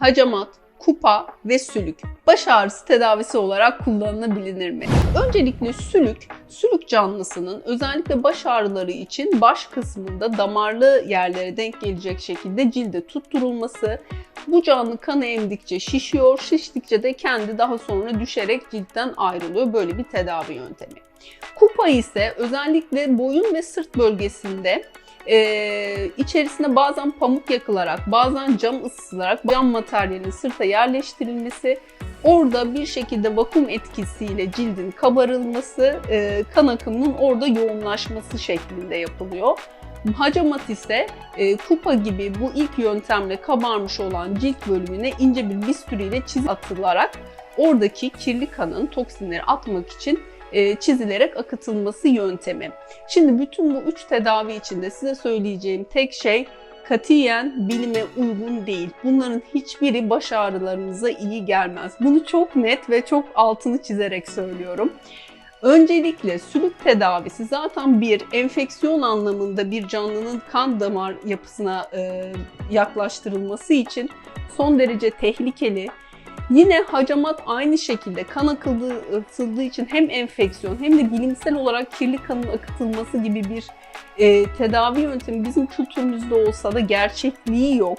hacamat, kupa ve sülük baş ağrısı tedavisi olarak kullanılabilir mi? Öncelikle sülük, sülük canlısının özellikle baş ağrıları için baş kısmında damarlı yerlere denk gelecek şekilde cilde tutturulması. Bu canlı kanı emdikçe şişiyor, şiştikçe de kendi daha sonra düşerek ciltten ayrılıyor. Böyle bir tedavi yöntemi. Kupa ise özellikle boyun ve sırt bölgesinde ee, içerisine bazen pamuk yakılarak, bazen cam ısıtılarak cam materyalin sırta yerleştirilmesi, orada bir şekilde vakum etkisiyle cildin kabarılması, e, kan akımının orada yoğunlaşması şeklinde yapılıyor. Hacamat ise e, kupa gibi bu ilk yöntemle kabarmış olan cilt bölümüne ince bir bistüriyle çiz atılarak oradaki kirli kanın toksinleri atmak için e, çizilerek akıtılması yöntemi. Şimdi bütün bu üç tedavi içinde size söyleyeceğim tek şey katiyen bilime uygun değil. Bunların hiçbiri baş ağrılarınıza iyi gelmez. Bunu çok net ve çok altını çizerek söylüyorum. Öncelikle sülük tedavisi zaten bir enfeksiyon anlamında bir canlının kan damar yapısına e, yaklaştırılması için son derece tehlikeli. Yine hacamat aynı şekilde kan akıtıldığı için hem enfeksiyon hem de bilimsel olarak kirli kanın akıtılması gibi bir e, tedavi yöntemi bizim kültürümüzde olsa da gerçekliği yok.